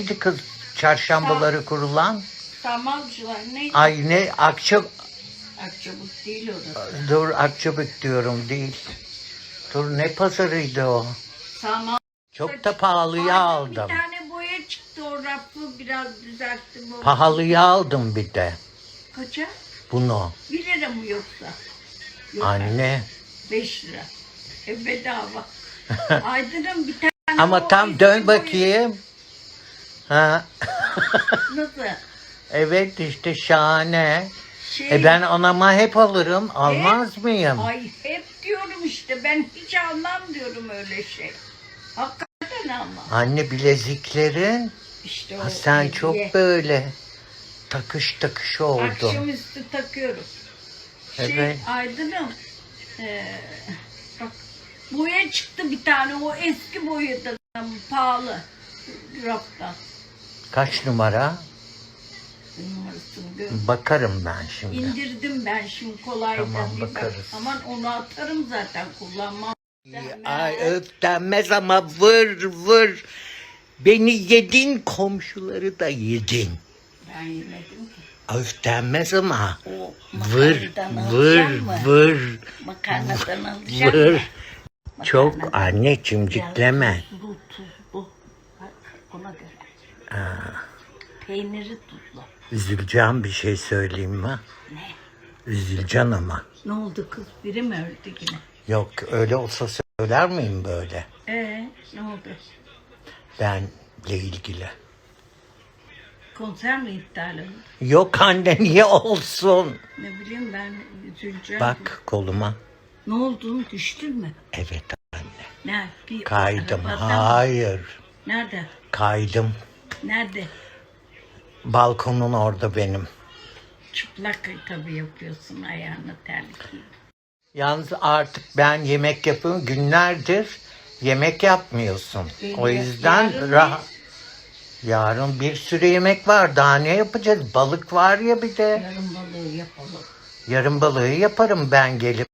Neydi kız çarşambaları kurulan? Samalcılar neydi? Ay ne Akça Akçabuk değil orası. dur Akçabük diyorum değil. Dur ne pazarıydı o? Samal. Çok da pahalıya Ay, aldım. Bir tane boya çıktı o rafı biraz düzelttim. o. Pahalıya aldım bir de Kaça? bunu. Bir lira mı yoksa? Yok, Anne. Beş lira. E bedava. Aydın'ım bir tane Ama tam dön bakayım. Ha. Nasıl? evet işte şahane. Şey, E ben anama hep alırım. Almaz mıyım? Ay hep diyorum işte ben hiç almam diyorum öyle şey. Hakikaten ama. Anne bileziklerin. İşte Ha, o sen hediye. çok böyle takış takış oldun. Akşamüstü takıyorum. Şey, Evet. Aydın'ım. eee, bak boya çıktı bir tane o eski boyadan pahalı raftan. Kaç numara? Bakarım ben şimdi. İndirdim ben şimdi kolayca. Tamam, bir bak. bakarız. Aman onu atarım zaten kullanmam. Ay öftenmez ama vır vır. Beni yedin komşuları da yedin. Ben yemedim ki. Öftenmez ama O vır vır mı? vır Makarnadan alacağım vır. Çok anne cimcikleme. Tuzlu tuzlu. Bak ona Peyniri tuzlu. Üzüleceğim bir şey söyleyeyim mi? Ne? Üzüleceksin ama. Ne oldu kız? Biri mi öldü yine? Yok öyle olsa söyler miyim böyle? Ee, ne oldu? Benle ilgili. Konser mi iptal oldu? Yok anne niye olsun? Ne bileyim ben üzüleceğim. Bak koluma. Ne oldu? Düştün mü? Evet anne. Ne? Bir Kaydım. arabadan? Hayır. Nerede? Kaydım. Nerede? Balkonun orada benim. Çıplak tabii yapıyorsun ayağını terlik giyip. Yalnız artık ben yemek yapıyorum. Günlerdir yemek yapmıyorsun. O Ya- yüzden rahat. Yarın bir sürü yemek var. Daha ne yapacağız? Balık var ya bir de. Yarın balığı yapalım. Yarın balığı yaparım ben gelip.